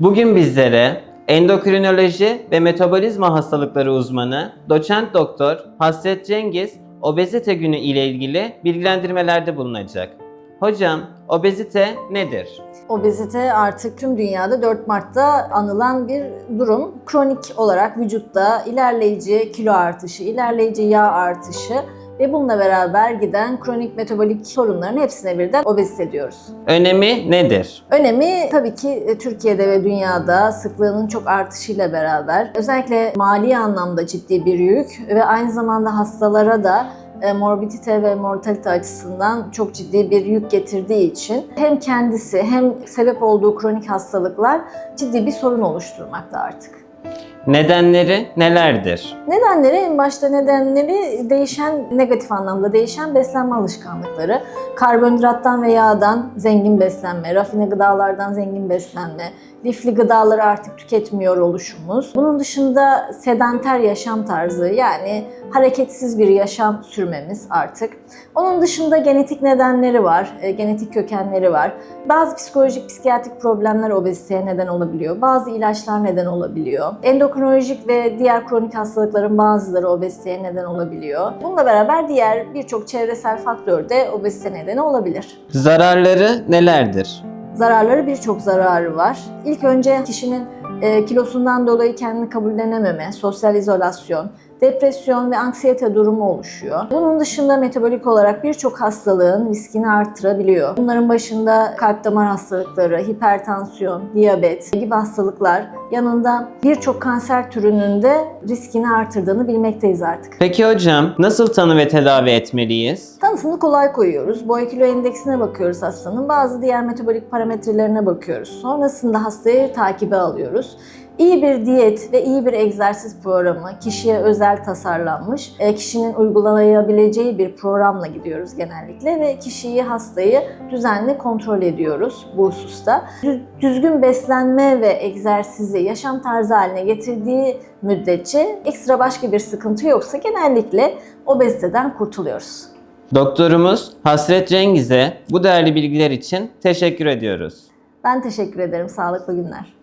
Bugün bizlere endokrinoloji ve metabolizma hastalıkları uzmanı doçent doktor Hasret Cengiz obezite günü ile ilgili bilgilendirmelerde bulunacak. Hocam, obezite nedir? Obezite artık tüm dünyada 4 Mart'ta anılan bir durum. Kronik olarak vücutta ilerleyici kilo artışı, ilerleyici yağ artışı ve bununla beraber giden kronik metabolik sorunların hepsine birden obezite diyoruz. Önemi nedir? Önemi tabii ki e, Türkiye'de ve dünyada sıklığının çok artışıyla beraber özellikle mali anlamda ciddi bir yük ve aynı zamanda hastalara da e, morbidite ve mortalite açısından çok ciddi bir yük getirdiği için hem kendisi hem sebep olduğu kronik hastalıklar ciddi bir sorun oluşturmakta artık. Nedenleri nelerdir? Nedenleri en başta nedenleri değişen negatif anlamda değişen beslenme alışkanlıkları. Karbonhidrattan ve yağdan zengin beslenme, rafine gıdalardan zengin beslenme, lifli gıdaları artık tüketmiyor oluşumuz. Bunun dışında sedanter yaşam tarzı yani hareketsiz bir yaşam sürmemiz artık. Onun dışında genetik nedenleri var, e, genetik kökenleri var. Bazı psikolojik, psikiyatrik problemler obeziteye neden olabiliyor. Bazı ilaçlar neden olabiliyor. Endokrinolojik ve diğer kronik hastalıkların bazıları obeziteye neden olabiliyor. Bununla beraber diğer birçok çevresel faktör de obezite nedeni olabilir. Zararları nelerdir? Zararları birçok zararı var. İlk önce kişinin e, kilosundan dolayı kendini kabullenememe, sosyal izolasyon, depresyon ve anksiyete durumu oluşuyor. Bunun dışında metabolik olarak birçok hastalığın riskini arttırabiliyor. Bunların başında kalp damar hastalıkları, hipertansiyon, diyabet gibi hastalıklar yanında birçok kanser türünün de riskini artırdığını bilmekteyiz artık. Peki hocam, nasıl tanı ve tedavi etmeliyiz? Tanısını kolay koyuyoruz. Boy kilo endeksine bakıyoruz hastanın. Bazı diğer metabolik parametrelerine bakıyoruz. Sonrasında hastayı takibe alıyoruz. İyi bir diyet ve iyi bir egzersiz programı kişiye özel tasarlanmış, e, kişinin uygulayabileceği bir programla gidiyoruz genellikle ve kişiyi, hastayı düzenli kontrol ediyoruz bu hususta. Düz- Düzgün beslenme ve egzersizi yaşam tarzı haline getirdiği müddetçe ekstra başka bir sıkıntı yoksa genellikle obeziteden kurtuluyoruz. Doktorumuz Hasret Cengiz'e bu değerli bilgiler için teşekkür ediyoruz. Ben teşekkür ederim. Sağlıklı günler.